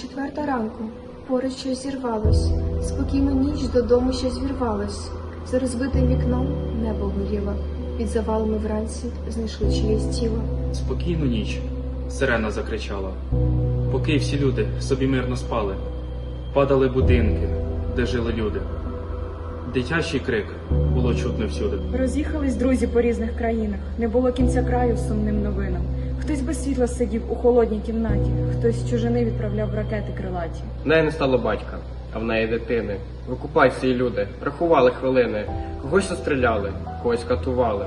Четверта ранку. Поруч щось зірвалось. Спокійну ніч додому щось вірвалось. За розбитим вікном небо горіло. Під завалами вранці знайшли чиєсь тіло. Спокійну ніч, сирена закричала. Поки всі люди собі мирно спали, падали будинки, де жили люди. Дитячий крик було чутно всюди. Роз'їхались друзі по різних країнах. Не було кінця краю сумним новинам. Хтось без світла сидів у холодній кімнаті, хтось з чужини відправляв ракети крилаті. В неї не стало батька, а в неї дитини. В окупації люди рахували хвилини, когось розстріляли, когось катували.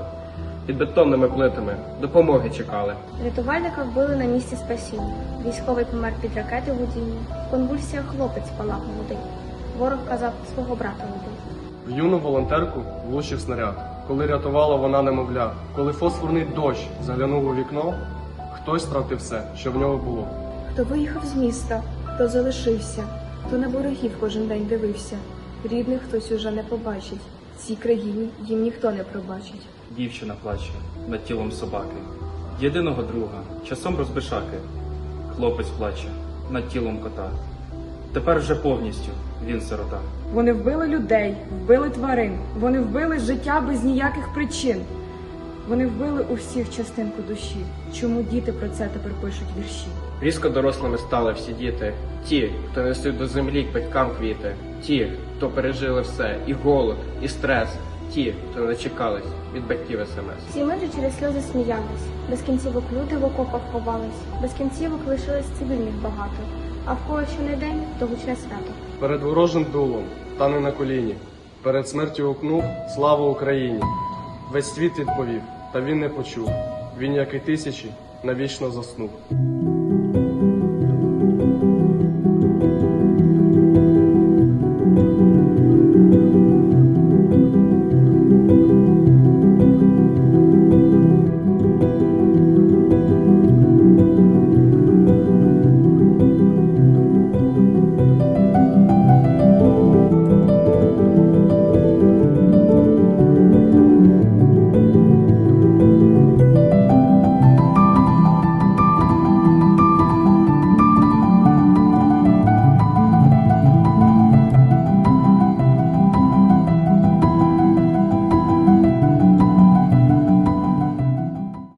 Під бетонними плитами допомоги чекали. Рятувальника вбили на місці спасіння. Військовий помер під ракети водіння. В конвульсіях хлопець палав молодий. Ворог казав свого брата убив. В юну волонтерку влучив снаряд. Коли рятувала вона немовля, коли фосфорний дощ заглянув у вікно, хтось втратив все, що в нього було. Хто виїхав з міста, хто залишився, хто на ворогів кожен день дивився. Рідних хтось уже не побачить. Цій країні їм ніхто не пробачить. Дівчина плаче над тілом собаки. Єдиного друга, часом розбишаки. Хлопець плаче над тілом кота. Тепер вже повністю він сирота. Вони вбили людей, вбили тварин. Вони вбили життя без ніяких причин. Вони вбили у всіх частинку душі. Чому діти про це тепер пишуть вірші? Різко дорослими стали всі діти, ті, хто несуть до землі к батькам квіти, ті, хто пережили все, і голод, і стрес, ті, хто не дочекались від батьків смс. Всі ми вже через сльози сміялись. Без кінцівок люди в окопах ховались. Без кінцівок лишилось цивільних багато. А в кого що не день, то гучне свято. Перед ворожим дулом тане на коліні. Перед смертю гукнув Слава Україні! Весь світ відповів, та він не почув. Він, як і тисячі, навічно заснув.